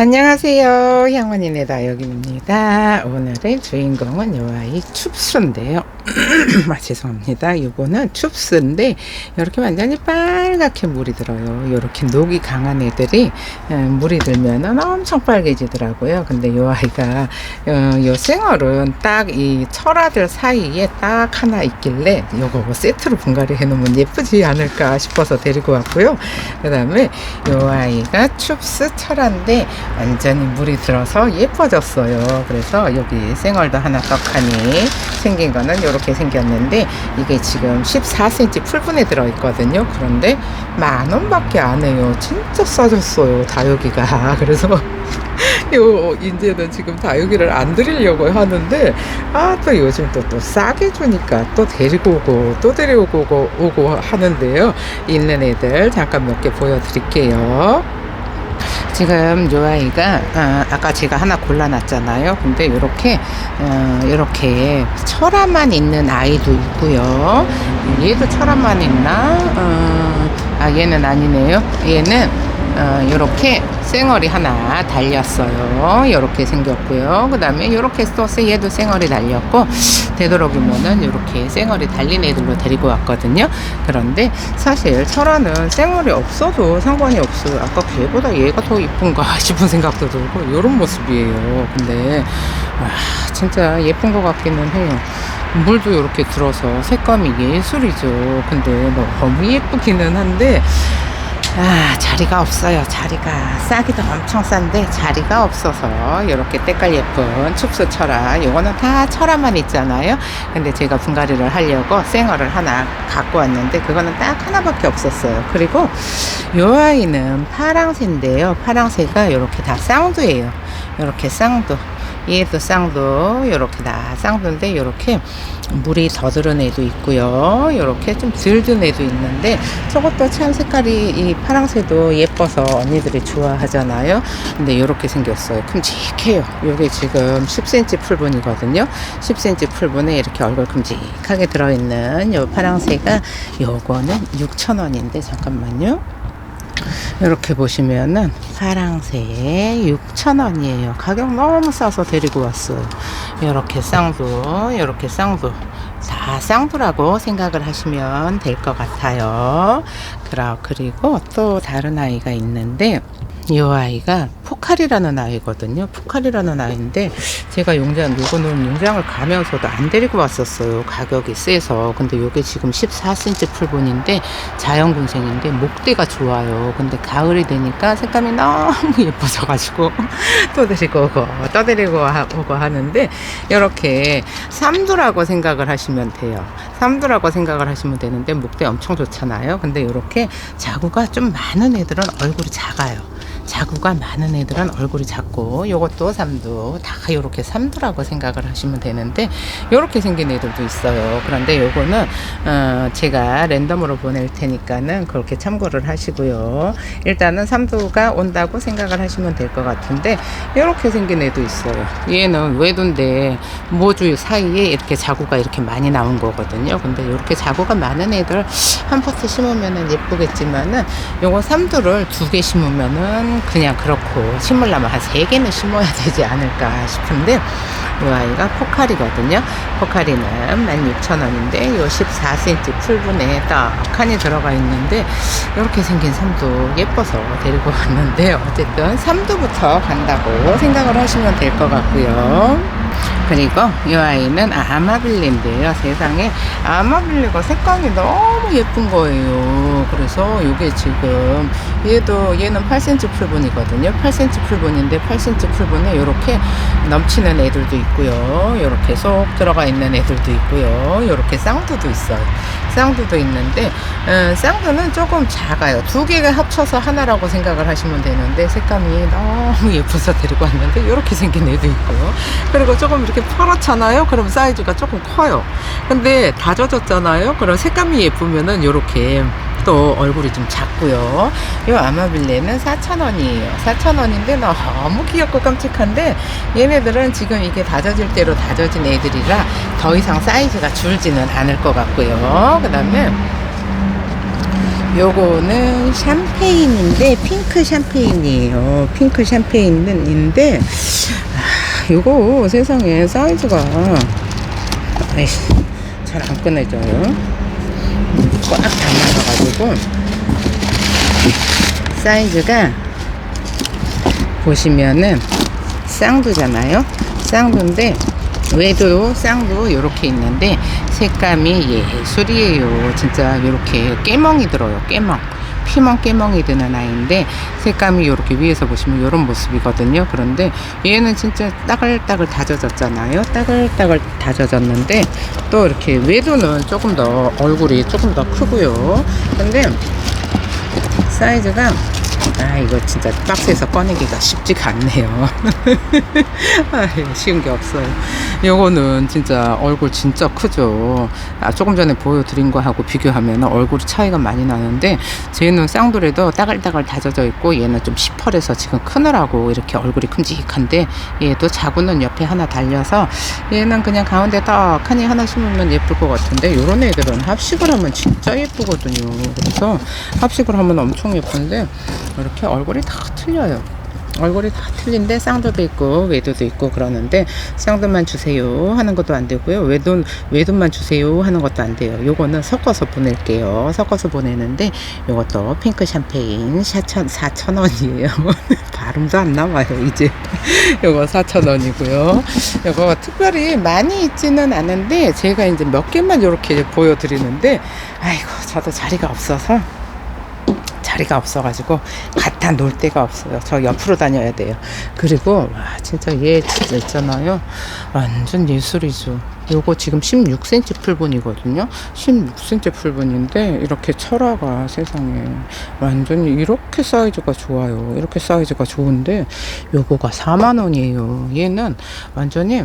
안녕하세요. 향원이네 다여기입니다. 오늘의 주인공은 요 아이 춥스인데요. 아, 죄송합니다. 이거는 춥스인데 이렇게 완전히 빨갛게 물이 들어요. 이렇게 녹이 강한 애들이 어, 물이 들면은 엄청 빨개지더라고요. 근데 요 아이가 어, 요 생얼은 딱 이 철아들 사이에 딱 하나 있길래 요거 뭐 세트로 분갈이 해놓으면 예쁘지 않을까 싶어서 데리고 왔고요. 그 다음에 요 아이가 춥스 철아인데 완전히 물이 들어서 예뻐졌어요. 그래서 여기 생얼도 하나 떡하니 생긴 거는 이렇게 생겼는데 이게 지금 14cm 풀분에 들어있거든요. 그런데 만 원밖에 안 해요. 진짜 싸졌어요. 다육이가. 그래서 요 이제는 지금 다육이를 안 드리려고 하는데 아 또 요즘 또 또 싸게 주니까 또 데리고 오고 또 데리고 오고, 오고 하는데요. 있는 애들 잠깐 몇 개 보여드릴게요. 지금 요 아이가 어, 아까 제가 하나 골라놨잖아요. 근데 이렇게 어, 이렇게 철화만 있는 아이도 있고요. 얘도 철화만 있나? 어, 아 얘는 아니네요. 얘는 어, 이렇게 쌩얼이 하나 달렸어요. 이렇게 생겼고요. 그 다음에 이렇게 소스 얘도 쌩얼이 달렸고 되도록이면은 이렇게 쌩얼이 달린 애들로 데리고 왔거든요. 그런데 사실 철화는 쌩얼이 없어도 상관이 없어요. 아까 걔보다 얘가 더 이쁜가 싶은 생각도 들고 이런 모습이에요. 근데 와, 진짜 예쁜 것 같기는 해요. 물도 이렇게 들어서 색감이 예술이죠. 근데 너무 예쁘기는 한데 아, 자리가 없어요. 자리가 싸기도 엄청 싼데 자리가 없어서 이렇게 때깔 예쁜 춥스 철화. 요거는 다 철화만 있잖아요. 근데 제가 분갈이를 하려고 생얼을 하나 갖고 왔는데 그거는 딱 하나밖에 없었어요. 그리고 요 아이는 파랑새인데요. 파랑새가 이렇게 다 쌍두예요. 이렇게 쌍두. 얘도 쌍두 이렇게 다 쌍두인데 이렇게 물이 더 들은 애도 있고요. 이렇게 좀 덜 든 애도 있는데 저것도 참 색깔이 이 파랑새도 예뻐서 언니들이 좋아하잖아요. 근데 이렇게 생겼어요. 큼직해요. 요게 지금 10cm 풀분이거든요. 10cm 풀분에 이렇게 얼굴 큼직하게 들어있는 요 파랑새가 요거는 6,000원인데 잠깐만요 이렇게 보시면은 파랑새에 6,000원이에요. 가격 너무 싸서 데리고 왔어요. 이렇게 쌍두, 이렇게 쌍두. 다 쌍두라고 생각을 하시면 될 것 같아요. 그리고 또 다른 아이가 있는데 이 아이가 포칼이라는 아이거든요. 포칼이라는 아이인데 제가 용장 요거는 용장을 가면서도 안 데리고 왔었어요. 가격이 세서. 근데 요게 지금 14cm 풀분인데 자연군생인데 목대가 좋아요. 근데 가을이 되니까 색감이 너무 예뻐져 가지고 또 데리고 오고 또 데리고 하- 오고 하는데 이렇게 삼두라고 생각을 하시면 돼요. 삼두라고 생각을 하시면 되는데 목대 엄청 좋잖아요. 근데 이렇게 자구가 좀 많은 애들은 얼굴이 작아요. 자구가 많은 애들은 얼굴이 작고 요것도 삼두 다 요렇게 삼두라고 생각을 하시면 되는데 요렇게 생긴 애들도 있어요. 그런데 요거는 어 제가 랜덤으로 보낼 테니까는 그렇게 참고를 하시고요. 일단은 삼두가 온다고 생각을 하시면 될 것 같은데 요렇게 생긴 애도 있어요. 얘는 외두인데 모주 사이에 이렇게 자구가 이렇게 많이 나온 거거든요. 근데 요렇게 자구가 많은 애들 한 포트 심으면은 예쁘겠지만은 요거 삼두를 두 개 심으면은 그냥 그렇고 심으려면 한세 개는 심어야 되지 않을까 싶은데 이 아이가 포칼이거든요. 포칼이는 16,000원인데 요 14cm 풀분에 딱하니 들어가 있는데 이렇게 생긴 삼두 예뻐서 데리고 왔는데 어쨌든 삼두부터 간다고 생각을 하시면 될 것 같고요. 그리고 이 아이는 아마빌리인데요. 세상에 아마빌리가 색감이 너무 예쁜 거예요. 그래서 이게 지금 얘도 얘는 8cm 풀분이거든요. 8cm 풀분인데 8cm 풀분에 이렇게 넘치는 애들도 있고요. 이렇게 쏙 들어가 있는 애들도 있고요. 이렇게 쌍두도 있어요. 쌍두도 있는데 음, 쌍두는 조금 작아요. 두 개가 합쳐서 하나라고 생각을 하시면 되는데 색감이 너무 예뻐서 데리고 왔는데 이렇게 생긴 애도 있고요. 그리고 조금 이렇게 파랗잖아요. 그럼 사이즈가 조금 커요. 근데 다 젖었잖아요. 그럼 색감이 예쁘면은 이렇게 또 얼굴이 좀 작고요. 이 아마빌레는 4,000원이에요. 4,000원인데 너무 귀엽고 깜찍한데 얘네들은 지금 이게 다져질 대로 다져진 애들이라 더 이상 사이즈가 줄지는 않을 것 같고요. 그 다음에 요거는 샴페인인데 핑크 샴페인이에요. 핑크 샴페인인데 아, 요거 세상에 사이즈가 잘 안 꺼내져요. 꽉 담아가지고 사이즈가 보시면은 쌍두잖아요. 쌍두인데 외도 쌍두 이렇게 있는데 색감이 예술이에요. 진짜 이렇게 깨멍이 들어요. 깨멍. 피멍 깨멍이 드는 아이인데 색감이 이렇게 위에서 보시면 이런 모습이거든요. 그런데 얘는 진짜 따글따글 다져졌잖아요. 따글따글 다져졌는데 또 이렇게 외도는 조금 더 얼굴이 조금 더 크고요. 근데 사이즈가 아 이거 진짜 박스에서 꺼내기가 쉽지가 않네요. 아 쉬운 게 없어요. 요거는 진짜 얼굴 진짜 크죠. 아, 조금 전에 보여드린 거하고 비교하면 얼굴이 차이가 많이 나는데 쟤는 쌍둥이도 따글따글 다져져 있고 얘는 좀 시퍼래서 지금 크느라고 이렇게 얼굴이 큼직한데 얘도 자구는 옆에 하나 달려서 얘는 그냥 가운데 딱하니 하나 심으면 예쁠 것 같은데 요런 애들은 합식을 하면 진짜 예쁘거든요. 그래서 합식을 하면 엄청 예쁜데 이렇게 얼굴이 다 틀려요. 얼굴이 다 틀린데 쌍두도 있고 외도도 있고 그러는데 쌍두만 주세요 하는 것도 안 되고요. 외도 외도만 주세요 하는 것도 안 돼요. 요거는 섞어서 보낼게요. 섞어서 보내는데 요것도 핑크 샴페인 4천 4천 원이에요. 발음도 안 나와요 이제. 요거 4천 원이고요. 요거 특별히 많이 있지는 않은데 제가 이제 몇 개만 이렇게 보여드리는데 아이고 저도 자리가 없어서 자리가 없어가지고 갖다 놓을 데가 없어요. 저 옆으로 다녀야 돼요. 그리고 와 진짜 얘 진짜 있잖아요. 완전 예술이죠. 요거 지금 16cm 풀분이거든요. 16cm 풀분인데 이렇게 철화가 세상에 완전히 이렇게 사이즈가 좋아요. 이렇게 사이즈가 좋은데 요거가 4만 원이에요. 얘는 완전히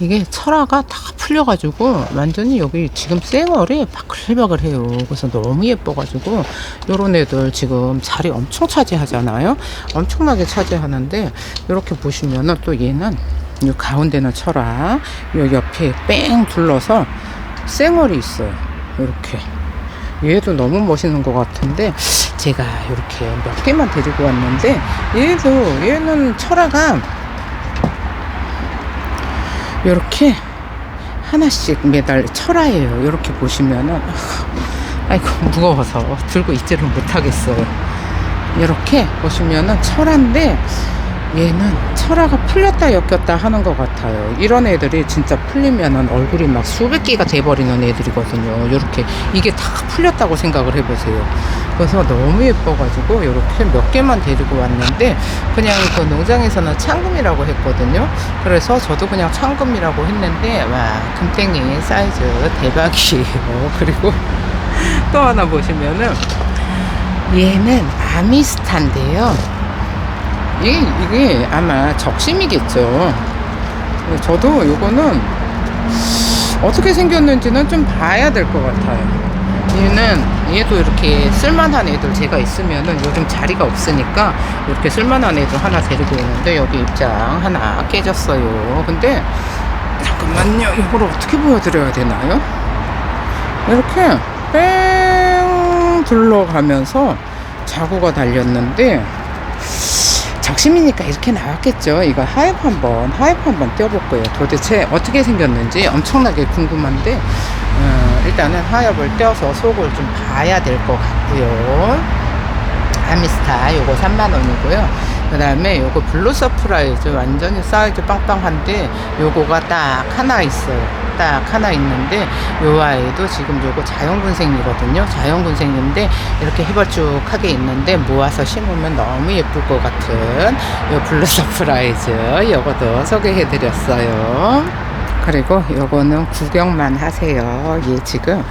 이게 철화가 다 풀려가지고 완전히 여기 지금 쌩얼이 바글바글해요. 그래서 너무 예뻐가지고 요런 애들 지금 자리 엄청 차지하잖아요. 엄청나게 차지하는데 이렇게 보시면은 또 얘는 요 가운데는 철화 요 옆에 뺑 둘러서 쌩얼이 있어요. 이렇게 얘도 너무 멋있는 것 같은데 제가 이렇게 몇 개만 데리고 왔는데 얘도 얘는 철화가 이렇게 하나씩 매달 철화예요. 이렇게 보시면은 아이고 무거워서 들고 있지를 못하겠어요. 이렇게 보시면은 철화인데 얘는 철화가 풀렸다 엮였다 하는 것 같아요. 이런 애들이 진짜 풀리면은 얼굴이 막 수백 개가 돼버리는 애들이거든요. 이렇게 이게 다 풀렸다고 생각을 해보세요. 그래서 너무 예뻐가지고 이렇게 몇 개만 데리고 왔는데 그냥 그 농장에서는 창금이라고 했거든요. 그래서 저도 그냥 창금이라고 했는데 와 금땡이 사이즈 대박이에요. 그리고 또 하나 보시면은 얘는 아미스타인데요. 이게, 이게 아마 적심이겠죠. 저도 요거는 어떻게 생겼는지는 좀 봐야 될 것 같아요. 얘는 얘도 이렇게 쓸만한 애들 제가 있으면은 요즘 자리가 없으니까 이렇게 쓸만한 애들 하나 데리고 있는데 여기 입장 하나 깨졌어요. 근데 잠깐만요. 이걸 어떻게 보여드려야 되나요? 이렇게 뺑 둘러가면서 자구가 달렸는데 적심이니까 이렇게 나왔겠죠. 이거 하이브 한번, 하이브 한번 떼어볼 거예요. 도대체 어떻게 생겼는지 엄청나게 궁금한데, 어, 일단은 하이브를 떼어서 속을 좀 봐야 될 것 같고요. 아미스타 요거 3만원이고요. 그 다음에 요거 블루 서프라이즈 완전히 사이즈 빵빵한데 요거가 딱 하나 있어요. 딱 하나 있는데 요 아이도 지금 요거 자연군생이거든요. 자연군생인데 이렇게 해벌쭉하게 있는데 모아서 심으면 너무 예쁠 것 같은 요 블루 서프라이즈 요것도 소개해드렸어요. 그리고 요거는 구경만 하세요. 얘 지금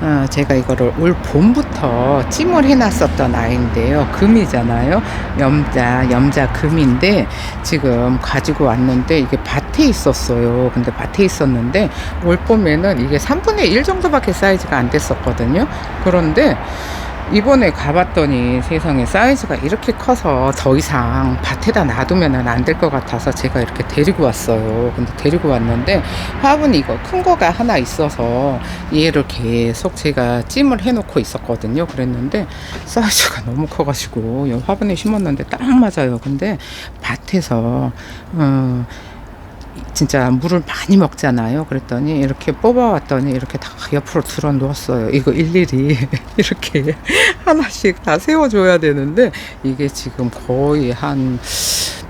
어, 제가 이거를 올 봄부터 찜을 해놨었던 아이인데요. 금이잖아요. 염자 염자 금인데 지금 가지고 왔는데 이게 밭에 있었어요. 근데 밭에 있었는데 올 봄에는 이게 3분의 1 정도밖에 사이즈가 안 됐었거든요. 그런데 이번에 가봤더니 세상에 사이즈가 이렇게 커서 더 이상 밭에다 놔두면 안 될 것 같아서 제가 이렇게 데리고 왔어요. 근데 데리고 왔는데 화분이 이거 큰 거가 하나 있어서 얘를 계속 제가 찜을 해놓고 있었거든요. 그랬는데 사이즈가 너무 커가지고 이 화분에 심었는데 딱 맞아요. 근데 밭에서 어, 진짜 물을 많이 먹잖아요. 그랬더니 이렇게 뽑아왔더니 이렇게 다 옆으로 들어 놓았어요. 이거 일일이 이렇게 하나씩 다 세워줘야 되는데 이게 지금 거의 한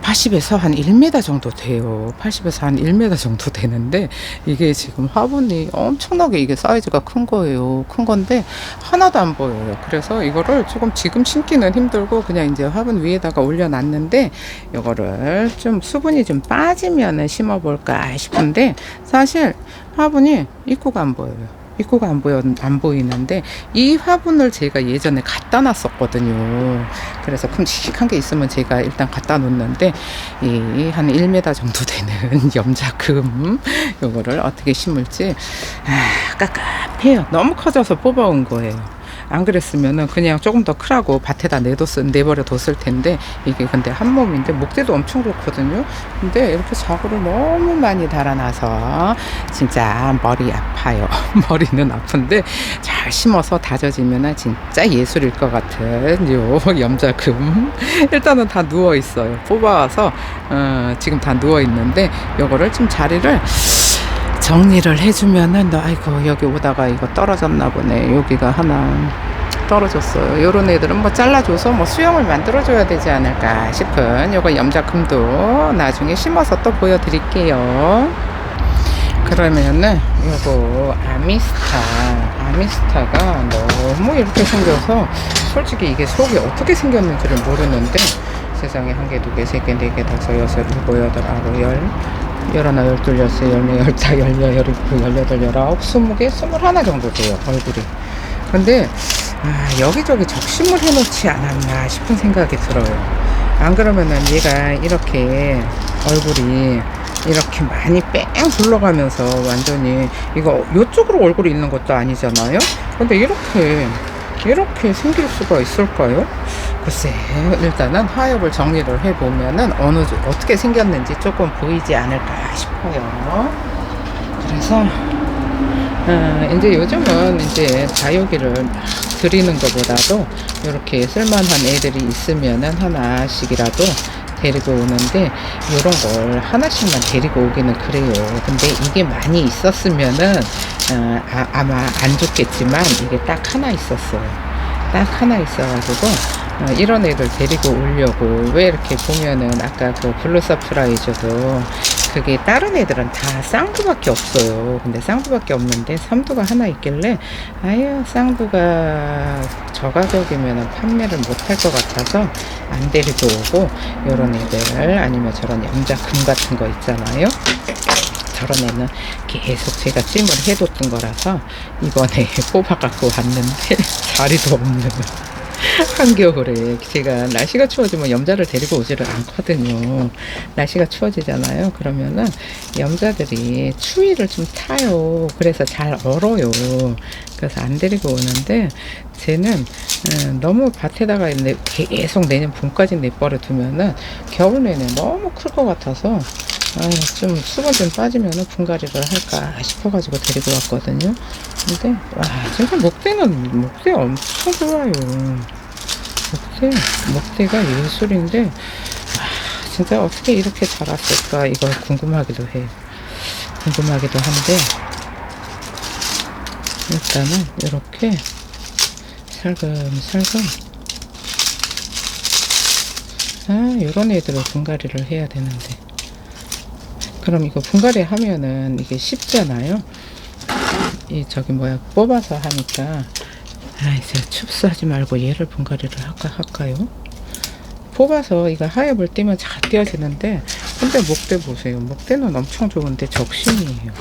80에서 한 1m 정도 돼요. 80에서 한 1m 정도 되는데 이게 지금 화분이 엄청나게 이게 사이즈가 큰 거예요. 큰 건데 하나도 안 보여요. 그래서 이거를 조금 지금 심기는 힘들고 그냥 이제 화분 위에다가 올려놨는데 이거를 좀 수분이 좀 빠지면은 심어볼까 싶은데 사실 화분이 입구가 안 보여요. 입구가 안 보여 안 보이는데 이 화분을 제가 예전에 갖다 놨었거든요. 그래서 큼직한 게 있으면 제가 일단 갖다 놓는데 이한 1m 정도 되는 염자금 요거를 어떻게 심을지 아, 깝깝해요. 너무 커져서 뽑아온 거예요. 안 그랬으면은 그냥 조금 더 크라고 밭에다 내뒀을 내버려 뒀을 텐데 이게 근데 한 몸인데 목대도 엄청 좋거든요. 근데 이렇게 자구를 너무 많이 달아놔서 진짜 머리 아파요. 머리는 아픈데 잘 심어서 다져지면은 진짜 예술일 것 같은 요 염자금 일단은 다 누워 있어요. 뽑아와서 어, 지금 다 누워 있는데 요거를 좀 자리를 정리를 해주면은 너 아이고 여기 오다가 이거 떨어졌나 보네. 여기가 하나 떨어졌어요. 요런 애들은 뭐 잘라줘서 뭐 수영을 만들어 줘야 되지 않을까 싶은 요거 염자금도 나중에 심어서 또 보여드릴게요. 그러면은 요거 아미스타. 아미스타가 너무 이렇게 생겨서 솔직히 이게 속이 어떻게 생겼는지를 모르는데 세상에 한 개, 두 개, 세 개, 네 개, 다섯, 여섯, 일곱, 여덟, 아홉, 열, 열하나, 열둘, 열세, 열네, 열다, 열여, 열일곱, 열여덟, 열아홉, 스무 개, 스물하나 정도 돼요, 얼굴이. 근데, 아, 여기저기 적심을 해놓지 않았나 싶은 생각이 들어요. 안 그러면은 얘가 이렇게 얼굴이 이렇게 많이 뺑 둘러가면서 완전히 이거 요쪽으로 얼굴이 있는 것도 아니잖아요. 근데 이렇게 이렇게 생길 수가 있을까요? 글쎄 일단은 화엽을 정리를 해보면은 어느 정- 어떻게 생겼는지 조금 보이지 않을까 싶어요. 그래서 어, 이제 요즘은 이제 다육이를 막 드리는 것보다도 이렇게 쓸만한 애들이 있으면은 하나씩이라도 데리고 오는데 이런 걸 하나씩만 데리고 오기는 그래요. 근데 이게 많이 있었으면은 어, 아, 마안 좋겠지만 이게 딱 하나 있었어요. 딱 하나 있어가지고 어, 이런 애들 데리고 오려고 왜 이렇게 보면은 아까 그 블루 서프라이즈도 그게 다른 애들은 다 쌍두밖에 없어요. 근데 쌍두밖에 없는데 삼두가 하나 있길래 아유 쌍두가 저 가격이면 판매를 못할 것 같아서 안 데리고 오고 요런 애들 아니면 저런 염자금 같은 거 있잖아요. 저런 애는 계속 제가 찜을 해뒀던 거라서 이번에 뽑아갖고 왔는데 자리도 없는 한겨울에 제가 날씨가 추워지면 염자를 데리고 오지를 않거든요. 날씨가 추워지잖아요. 그러면은 염자들이 추위를 좀 타요. 그래서 잘 얼어요. 그래서 안 데리고 오는데 쟤는 음, 너무 밭에다가 내- 계속 내년 봄까지 내버려 두면은 겨울 내내 너무 클 것 같아서 아유, 좀 수분 좀 빠지면은 분갈이를 할까 싶어가지고 데리고 왔거든요. 근데 와 진짜 목대는 목대 엄청 좋아요. 목대 목대가 예술인데 와 진짜 어떻게 이렇게 자랐을까 이걸 궁금하기도 해요. 궁금하기도 한데 일단은 이렇게 살금살금 아 이런 애들을 분갈이를 해야 되는데 그럼 이거 분갈이 하면은 이게 쉽잖아요. 이 저기 뭐야 뽑아서 하니까 아 이제 춥수하지 말고 얘를 분갈이를 할까 할까요? 뽑아서 이거 하엽을 띄면 잘 띄어지는데 근데 목대 보세요. 목대는 엄청 좋은데 적심이에요.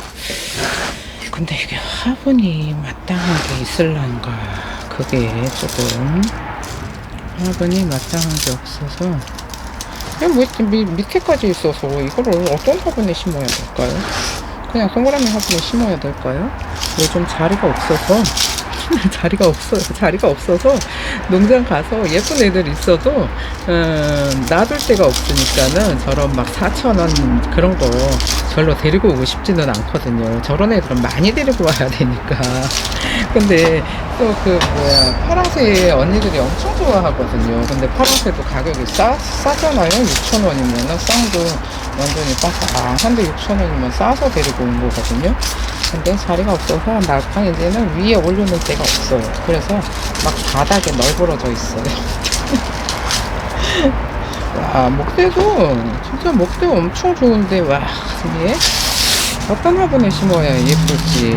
근데 이게 화분이 마땅한 게 있을란가 그게 조금 화분이 마땅한 게 없어서 그냥 뭐 밑, 밑에까지 있어서 이거를 어떤 화분에 심어야 될까요? 그냥 동그라미 화분에 심어야 될까요? 요즘 자리가 없어서 자리가 없어요. 자리가 없어서 농장 가서 예쁜 애들 있어도 어, 놔둘 데가 없으니까는 저런 막 4천 원 그런 거 별로 데리고 오고 싶지는 않거든요. 저런 애들은 많이 데리고 와야 되니까. 근데 또 그 뭐야 파랑새 언니들이 엄청 좋아하거든요. 근데 파랑새도 가격이 싸 싸잖아요. 6천 원이면은 쌍도 완전히 빠삭한데 6천 원이면 싸서 데리고 온 거거든요. 근데 자리가 없어서 날팡이제는 위에 올려놓을 데가 없어요. 그래서 막 바닥에 널브러져 있어요. 와, 목대도 진짜 목대 엄청 좋은데 와 이게 어떤 화분에 심어야 예쁠지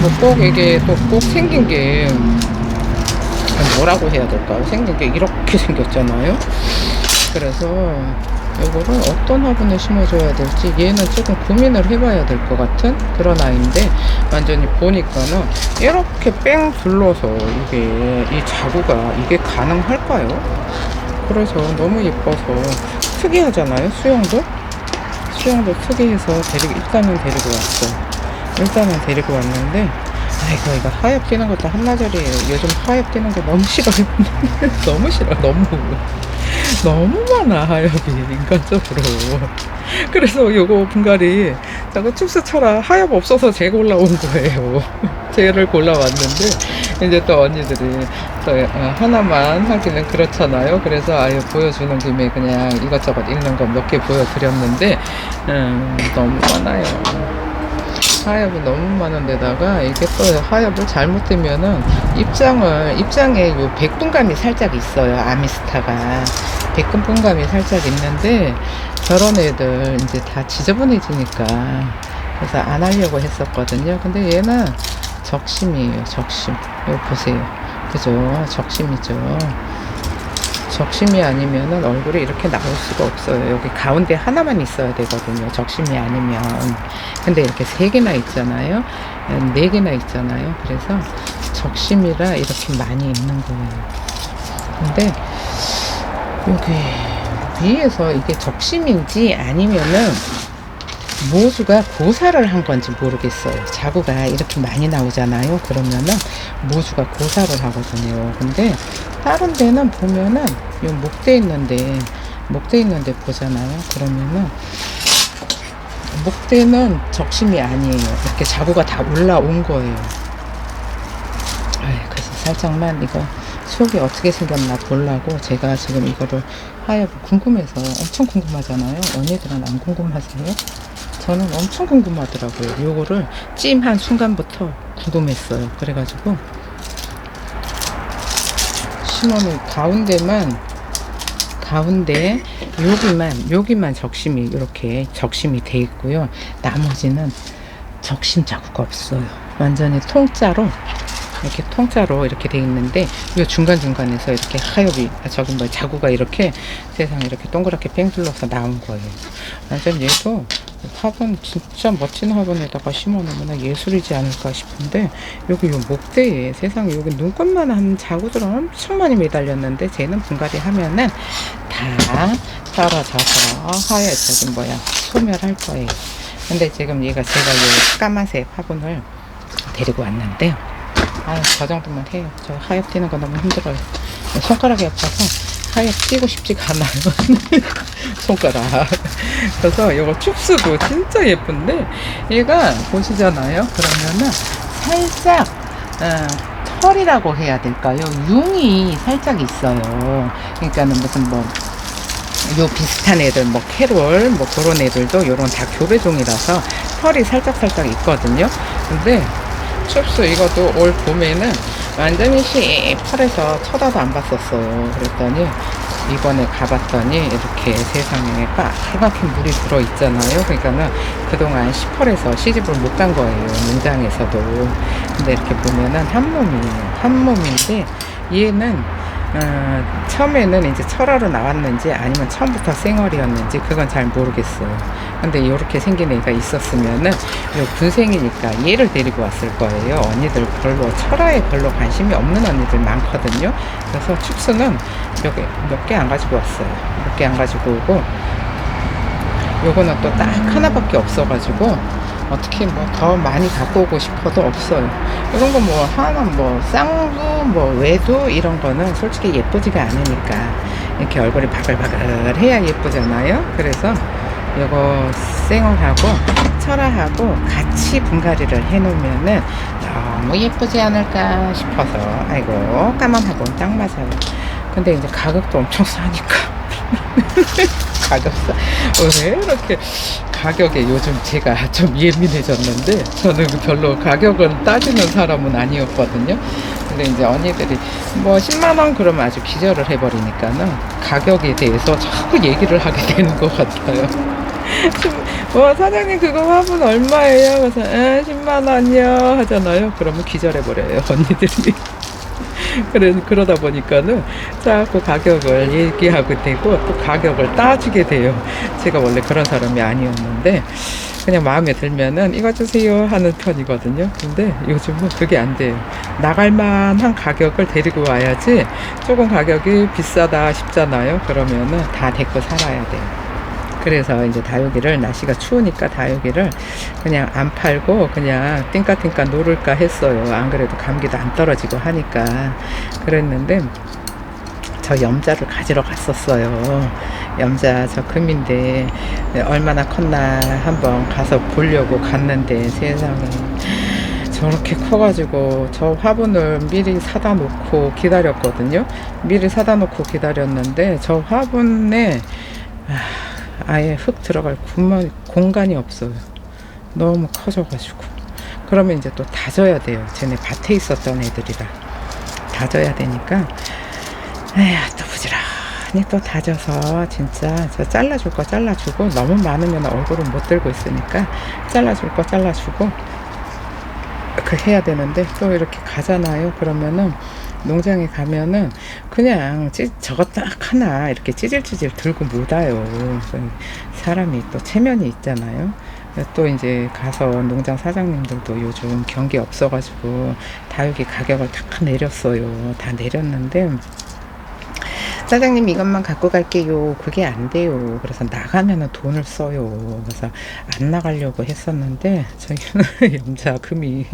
뭐 꼭 이게 또 꼭 생긴 게 뭐라고 해야 될까요? 생긴 게 이렇게 생겼잖아요. 그래서 요거를 어떤 화분에 심어줘야 될지 얘는 조금 고민을 해봐야 될 것 같은 그런 아이인데 완전히 보니까는 이렇게 뺑 둘러서 이게 이 자구가 이게 가능할까요? 그래서 너무 예뻐서 특이하잖아요 수영도 수영도 특이해서 데리고 일단은 데리고 왔어 일단은 데리고 왔는데 아이고 이거 하얗 뛰는 것도 한나절이에요. 요즘 하얗 뛰는 거 너무 싫어요. 너무 싫어. 너무 너무 많아 하엽이 인간적으로. 그래서 요거 분갈이 자꾸 춥스 쳐라. 하엽 없어서 제가 올라온 거예요. 쟤를 골라왔는데 이제 또 언니들이 또 어, 하나만 하기는 그렇잖아요. 그래서 아유 보여주는 김에 그냥 이것저것 읽는 거 몇 개 보여드렸는데 음, 너무 많아요 하엽이 너무 많은 데다가 이게 또 하엽을 잘못되면은 입장을 입장에 요 백분감이 살짝 있어요 아미스타가. 백분감이 살짝 있는데 저런 애들 이제 다 지저분해지니까 그래서 안 하려고 했었거든요. 근데 얘는 적심이에요 적심. 이거 보세요. 그죠? 적심이죠 적심이 아니면은 얼굴이 이렇게 나올 수가 없어요. 여기 가운데 하나만 있어야 되거든요. 적심이 아니면. 근데 이렇게 세 개나 있잖아요. 네 개나 있잖아요. 그래서 적심이라 이렇게 많이 있는 거예요. 근데 여기 위에서 이게 적심인지 아니면은 모주가 고사를 한 건지 모르겠어요. 자구가 이렇게 많이 나오잖아요. 그러면은 모주가 고사를 하거든요. 근데 다른 데는 보면은 요 목대 있는데 목대 있는데 보잖아요. 그러면은 목대는 적심이 아니에요. 이렇게 자구가 다 올라온 거예요. 아이, 그래서 살짝만 이거 속이 어떻게 생겼나 보려고 제가 지금 이거를 하얗고 궁금해서 엄청 궁금하잖아요. 언니들은 안 궁금하세요? 저는 엄청 궁금하더라고요. 요거를 찜한 순간부터 궁금했어요. 그래가지고 심어놓은 가운데만 가운데 여기만 여기만 적심이 이렇게 적심이 돼 있고요. 나머지는 적심 자국가 없어요. 완전히 통짜로 이렇게 통짜로 이렇게 돼 있는데 이 중간 중간에서 이렇게 하엽이 아, 저기 뭐 자구가 이렇게 세상에 이렇게 동그랗게 뺑 둘러서 나온 거예요. 완전 얘도 화분 진짜 멋진 화분에다가 심어놓으면 예술이지 않을까 싶은데 여기 요 목대에 세상에 여기 눈꽃만 한 자구들은 엄청 많이 매달렸는데 쟤는 분갈이 하면은 다 떨어져서 하얘 저기 뭐야 소멸할 거예요. 근데 지금 얘가 제가 이 까만색 화분을 데리고 왔는데 아유 저 정도만 해요. 저 하얗 튀는 거 너무 힘들어요. 손가락이 아파서 하얗 띄고 싶지가 않아요. 손가락. 그래서 이거 춥스도 진짜 예쁜데 얘가 보시잖아요. 그러면은 살짝 어, 털이라고 해야 될까요? 융이 살짝 있어요. 그러니까는 무슨 뭐 요 비슷한 애들 뭐 캐롤 뭐 그런 애들도 요런 다 교배종이라서 털이 살짝 살짝 있거든요. 근데 춥스 이것도 올 봄에는 완전히 시펄해서 쳐다도 안 봤었어요. 그랬더니 이번에 가봤더니 이렇게 세상에 빨갛게 물이 들어 있잖아요. 그러니까는 그동안 시펄해서 시집을 못 간 거예요. 농장에서도. 근데 이렇게 보면은 한 몸이에요. 한 몸인데 얘는 어, 처음에는 이제 철화로 나왔는지 아니면 처음부터 생얼이었는지 그건 잘 모르겠어요. 근데 이렇게 생긴 애가 있었으면은 요 군생이니까 얘를 데리고 왔을 거예요. 언니들 별로 철화에 별로 관심이 없는 언니들 많거든요. 그래서 축수는 몇 개 안 가지고 왔어요. 몇 개 안 가지고 오고 요거는 또 딱 하나밖에 없어가지고 어떻게 뭐 더 많이 갖고 오고 싶어도 없어요. 이런 거 뭐 하나 뭐 쌍두 뭐 외두 이런 거는 솔직히 예쁘지가 않으니까 이렇게 얼굴이 바글바글 해야 예쁘잖아요. 그래서 요거 생얼하고 철화하고 같이 분갈이를 해 놓으면은 너무 예쁘지 않을까 싶어서 아이고 까만하고 딱 맞아요. 근데 이제 가격도 엄청 싸니까 가격 싸. 왜 이렇게 가격에 요즘 제가 좀 예민해졌는데 저는 별로 가격은 따지는 사람은 아니었거든요. 근데 이제 언니들이 뭐 10만 원 그러면 아주 기절을 해버리니까는 가격에 대해서 자꾸 얘기를 하게 되는 것 같아요. 와 사장님 그거 화분 얼마예요? 그래서 에 10만 원이요 하잖아요. 그러면 기절해 버려요 언니들이. 그래 그러다 보니까는 자꾸 가격을 얘기하게 되고 또 가격을 따지게 돼요. 제가 원래 그런 사람이 아니었는데 그냥 마음에 들면은 이거 주세요 하는 편이거든요. 근데 요즘은 그게 안 돼요. 나갈 만한 가격을 데리고 와야지 조금 가격이 비싸다 싶잖아요. 그러면은 다 데리고 살아야 돼요. 그래서 이제 다육이를 날씨가 추우니까 다육이를 그냥 안 팔고 그냥 띵까띵까 놀을까 했어요. 안 그래도 감기도 안 떨어지고 하니까 그랬는데 저 염자를 가지러 갔었어요. 염자 저 금인데 얼마나 컸나 한번 가서 보려고 갔는데 세상에 저렇게 커가지고 저 화분을 미리 사다 놓고 기다렸거든요. 미리 사다 놓고 기다렸는데 저 화분에 아, 아예 흙 들어갈 공간, 공간이 없어요. 너무 커져가지고. 그러면 이제 또 다져야 돼요. 쟤네 밭에 있었던 애들이라. 다져야 되니까. 에휴, 또 부지런히 또 다져서 진짜 저 잘라줄 거 잘라주고 너무 많으면 얼굴은 못 들고 있으니까 잘라줄 거 잘라주고 그 해야 되는데 또 이렇게 가잖아요. 그러면은 농장에 가면은 그냥 찌, 저거 딱 하나 이렇게 찌질찌질 들고 못 와요. 사람이 또 체면이 있잖아요. 또 이제 가서 농장 사장님들도 요즘 경기 없어가지고 다육이 가격을 다 내렸어요. 다 내렸는데 사장님 이것만 갖고 갈게요. 그게 안 돼요. 그래서 나가면은 돈을 써요. 그래서 안 나가려고 했었는데 저희는 염자 금이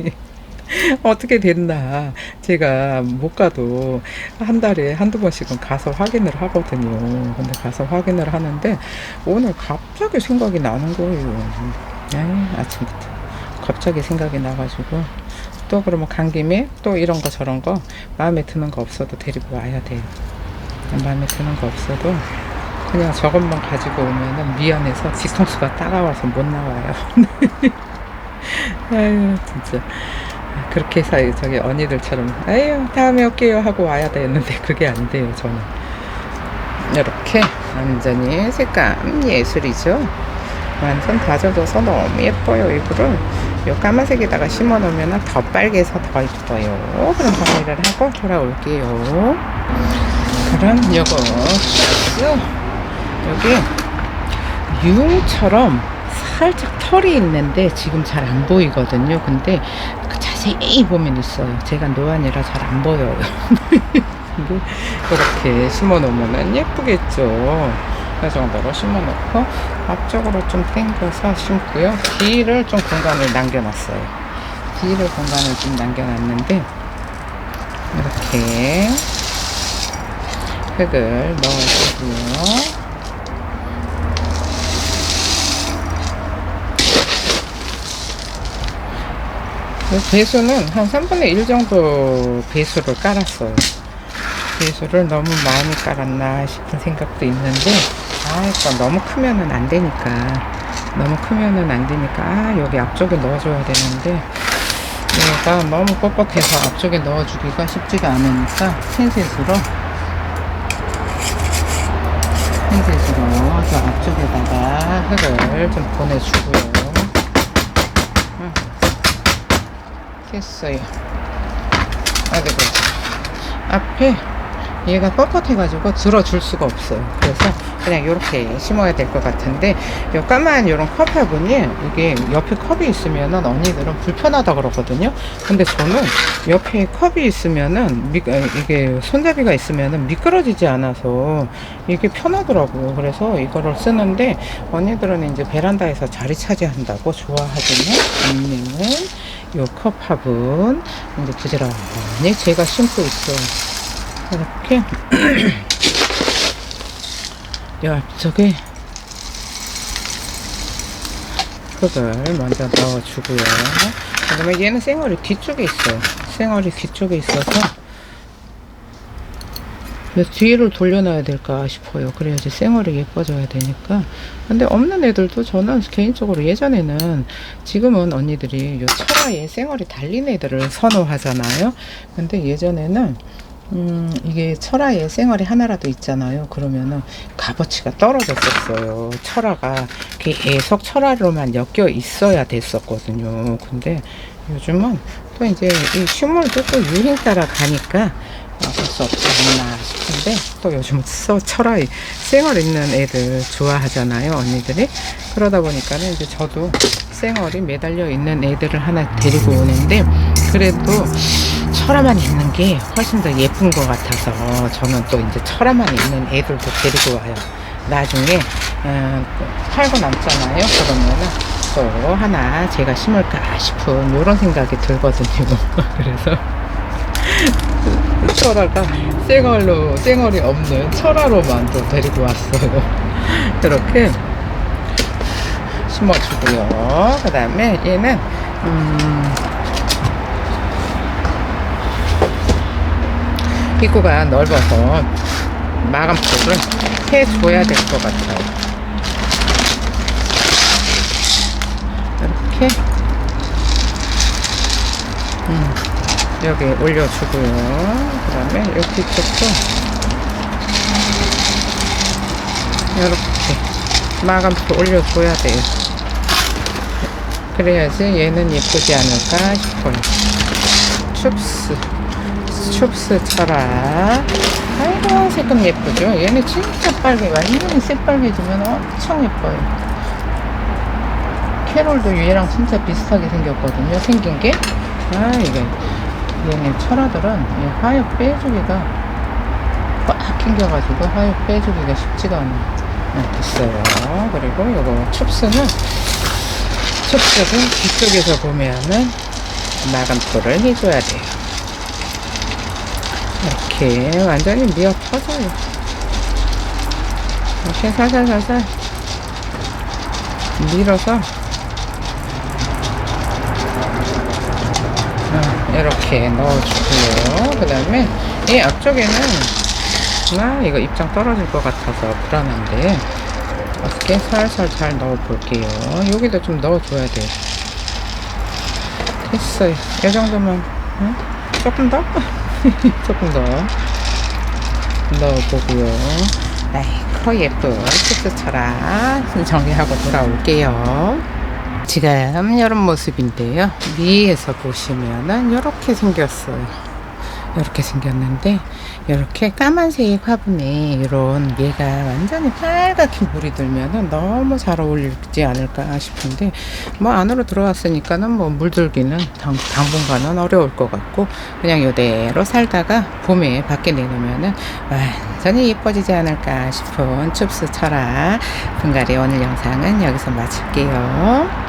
어떻게 됐나. 제가 못 가도 한 달에 한두 번씩은 가서 확인을 하거든요. 근데 가서 확인을 하는데 오늘 갑자기 생각이 나는 거예요. 에이, 아침부터. 갑자기 생각이 나가지고 또 그러면 간 김에 또 이런 거 저런 거 마음에 드는 거 없어도 데리고 와야 돼요. 마음에 드는 거 없어도 그냥 저것만 가지고 오면은 미안해서 뒤통수가 따가워서 못 나와요. 아유 진짜 그렇게 해서 저기 언니들처럼 에휴 다음에 올게요 하고 와야 되는데 그게 안 돼요 저는. 이렇게 완전히 색감 예술이죠. 완전 다져져서 너무 예뻐요 이거를 요 까만색에다가 심어 놓으면 더 빨개서 더 이뻐요. 그럼 정리를 하고 돌아올게요. 그럼 요거 여기 융처럼 살짝 털이 있는데 지금 잘 안 보이거든요. 근데 자세히 보면 있어요. 제가 노안이라 잘 안 보여요. 근데 이렇게 심어 놓으면 예쁘겠죠. 그 정도로 심어 놓고 앞쪽으로 좀 당겨서 심고요. 뒤를 좀 공간을 남겨놨어요. 뒤를 공간을 좀 남겨놨는데 이렇게 흙을 넣어주고요. 배수는 한 3분의 1 정도 배수를 깔았어요. 배수를 너무 많이 깔았나 싶은 생각도 있는데, 아, 이거 너무 크면은 안 되니까. 너무 크면은 안 되니까, 아, 여기 앞쪽에 넣어줘야 되는데, 얘가 너무 뻣뻣해서 앞쪽에 넣어주기가 쉽지가 않으니까, 핀셋으로, 핀셋으로 저 앞쪽에다가 흙을 좀 보내주고요. 했어요. 아이고, 앞에 얘가 뻣뻣해가지고 들어줄 수가 없어요. 그래서 그냥 이렇게 심어야 될 것 같은데 요 까만 요런 컵 화분이 이게 옆에 컵이 있으면은 언니들은 불편하다 그러거든요. 근데 저는 옆에 컵이 있으면은 미, 아, 이게 손잡이가 있으면은 미끄러지지 않아서 이게 편하더라고요. 그래서 이거를 쓰는데 언니들은 이제 베란다에서 자리 차지한다고 좋아하거든요. 언니는 요컵 화분 이제 부지런히 제가 심고 있어요. 이렇게 이 앞쪽에 흙을 먼저 넣어주고요. 그 다음에 얘는 쌩얼이 뒤쪽에 있어요. 쌩얼이 뒤쪽에 있어서 몇 뒤를 돌려놔야 될까 싶어요. 그래야지 쌩얼이 예뻐져야 되니까. 근데 없는 애들도 저는 개인적으로 예전에는 지금은 언니들이 요 철화에 쌩얼이 달린 애들을 선호하잖아요. 근데 예전에는 음, 이게 철화에 쌩얼이 하나라도 있잖아요. 그러면은 값어치가 떨어졌었어요. 철화가 계속 철화로만 엮여 있어야 됐었거든요. 근데 요즘은 또 이제 이 식물도 또 유행 따라 가니까 어쩔 수 없지 않나 싶은데 또 요즘 써 철화에 쌩얼 있는 애들 좋아하잖아요. 언니들이. 그러다 보니까는 이제 저도 쌩얼이 매달려 있는 애들을 하나 데리고 오는데 그래도 철화만 있는 게 훨씬 더 예쁜 것 같아서 저는 또 이제 철화만 있는 애들도 데리고 와요. 나중에 음, 팔고 남잖아요. 그러면은 또 하나 제가 심을까 싶은 이런 생각이 들거든요. 그래서 철화가 쌩얼로 쌩얼이 없는 철화로만 또 데리고 왔어요. 이렇게 심어주고요. 그 다음에 얘는 음, 입구가 넓어서 마감표를 해줘야 될 것 같아요. 이렇게 음, 여기 올려주고요. 그 다음에 여기 뒤쪽도 이렇게 마감표 올려줘야 돼요. 그래야지 얘는 예쁘지 않을까 싶어요. 춥스. 춥스 철아. 아이고, 색감 예쁘죠? 얘는 진짜 빨개. 완전히 새빨개지면 엄청 예뻐요. 캐롤도 얘랑 진짜 비슷하게 생겼거든요. 생긴 게. 아, 이게. 얘네 철화들은 이 화육 빼주기가 꽉 낑겨가지고 화육 빼주기가 쉽지가 않아요. 네. 그리고 요거 춥스는, 춥스는 뒤쪽에서 보면은 마감토를 해줘야 돼요. 이렇게 완전히 미어 터져요. 이렇게 살살살살 밀어서 어, 이렇게 넣어주고요. 그 다음에 이 앞쪽에는 아 이거 입장 떨어질 것 같아서 불안한데 어떻게 살살 잘 넣어 볼게요. 여기도 좀 넣어줘야 돼요. 됐어요. 이 정도면 응? 조금 더? 조금 더 넣어보고요. 아이고 예쁜 쑥쑥쳐라 정리하고 돌아올게요. 지금 이런 모습인데요. 위에서 보시면은 이렇게 생겼어요. 이렇게 생겼는데 이렇게 까만색 화분에 이런 얘가 완전히 빨갛게 물이 들면은 너무 잘 어울리지 않을까 싶은데 뭐 안으로 들어왔으니까는 뭐 물들기는 당, 당분간은 어려울 것 같고 그냥 이대로 살다가 봄에 밖에 내놓으면은 완전히 예뻐지지 않을까 싶은 춥스 철학 분갈이 오늘 영상은 여기서 마칠게요.